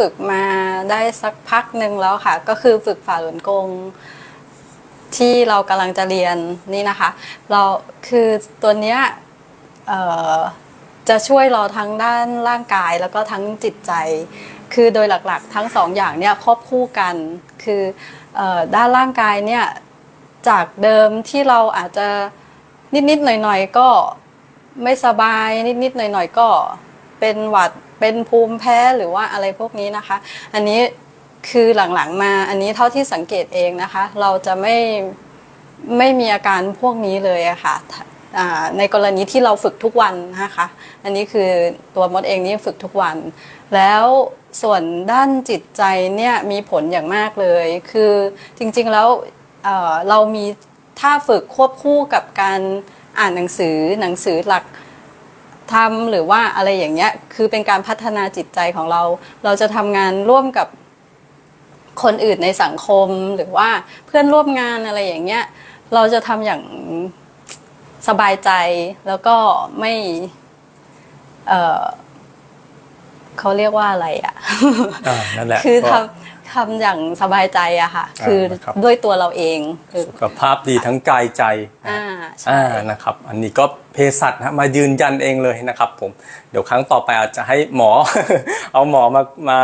ฝึกมาได้สักพักหนึ่งแล้วค่ะ ก็คือฝึกฝ่าหลวนกง ที่เรากำลังจะเรียนนี่นะคะ เราคือตัวเนี้ยจะช่วยเราทั้งด้านร่างกายแล้วก็ทั้งจิตใจ คือโดยหลักๆ ทั้งสองอย่างเนี่ยควบคู่กัน คือเออด้านร่างกายเนี่ยจากเดิมที่เราอาจจะนิดๆหน่อยๆก็ไม่สบายนิดๆหน่อยๆก็เป็นหวัด เป็นภูมิแพ้หรือว่าอะไรพวกนี้นะคะ อันนี้คือหลังๆมาอันนี้เท่าที่สังเกตเองนะคะ เราจะไม่ไม่มีอาการพวกนี้เลยอะค่ะอ่าในกรณีที่เราฝึกทุกวันนะคะ อันนี้คือตัวมดเองนี่ฝึกทุกวัน แล้วส่วนด้านจิตใจเนี่ยมีผลอย่างมากเลย คือจริงๆแล้วเเรามีถ้าฝึกควบคู่กับการอ่านหนังสือหนังสือหลัก ทำหรือว่าอะไรอย่างเงี้ยคือเป็นการพัฒนาจิตใจของเรา เราจะทำงานร่วมกับคนอื่นในสังคมหรือว่าเพื่อนร่วมงานอะไรอย่างเงี้ย เราจะทำอย่างสบายใจแล้วก็ไม่เออเขาเรียกว่าอะไรอะอ่านั่นแหละคือก็ทำ ทำอย่างสบายใจอะค่ะ อ่าคือนะครับ ด้วยตัวเราเองคือสุขภาพดีทั้งกายใจอ่าใช่อ่านะครับ อันนี้ก็เภสัชนะมายืนยันเองเลยนะครับผม เดี๋ยวครั้งต่อไปอาจจะให้หมอ เอาหมอมามา